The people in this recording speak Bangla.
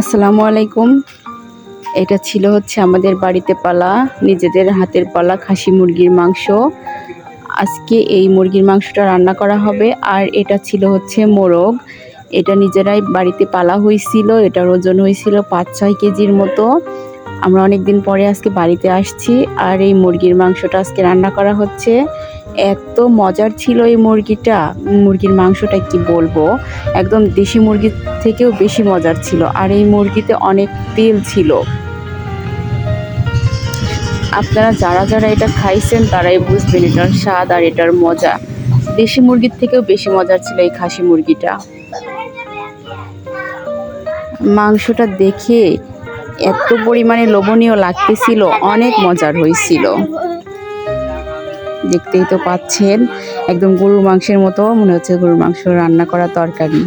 আসসালামু আলাইকুম। এটা ছিল হচ্ছে আমাদের বাড়িতে পালা, নিজেদের হাতের পালা, খাসি মুরগির মাংস। আজকে এই মুরগির মাংসটা রান্না করা হবে, আর এটা ছিল হচ্ছে মোরগ। এটা নিজেরাই বাড়িতে পালা হয়েছিল এটার ওজন হয়েছিল পাঁচ ছয় কেজির মতো। আমরা অনেক দিন পরে আজকে বাড়িতে আসছি, আর এই মুরগির মাংসটা আজকে রান্না করা হচ্ছে। এত মজার ছিল এই মুরগিটা, মুরগির মাংসটা কি বলব? একদম দেশি মুরগির থেকেও বেশি মজার ছিল আর এই মুরগিতে অনেক তেল ছিল। আপনারা যারা যারা এটা খাইছেন তারাই বুঝবেন এটার স্বাদ আর এটার মজা। দেশি মুরগির থেকেও বেশি মজার ছিল এই খাসি মুরগিটা। মাংসটা দেখে এত পরিমাণে লোভনীয় লাগতেছিল, অনেক মজার হয়েছিল। দেখতেই তো পাচ্ছেন, একদম গরুর মাংসের মতো, মনে হচ্ছে গরুর মাংস রান্না করা তরকারি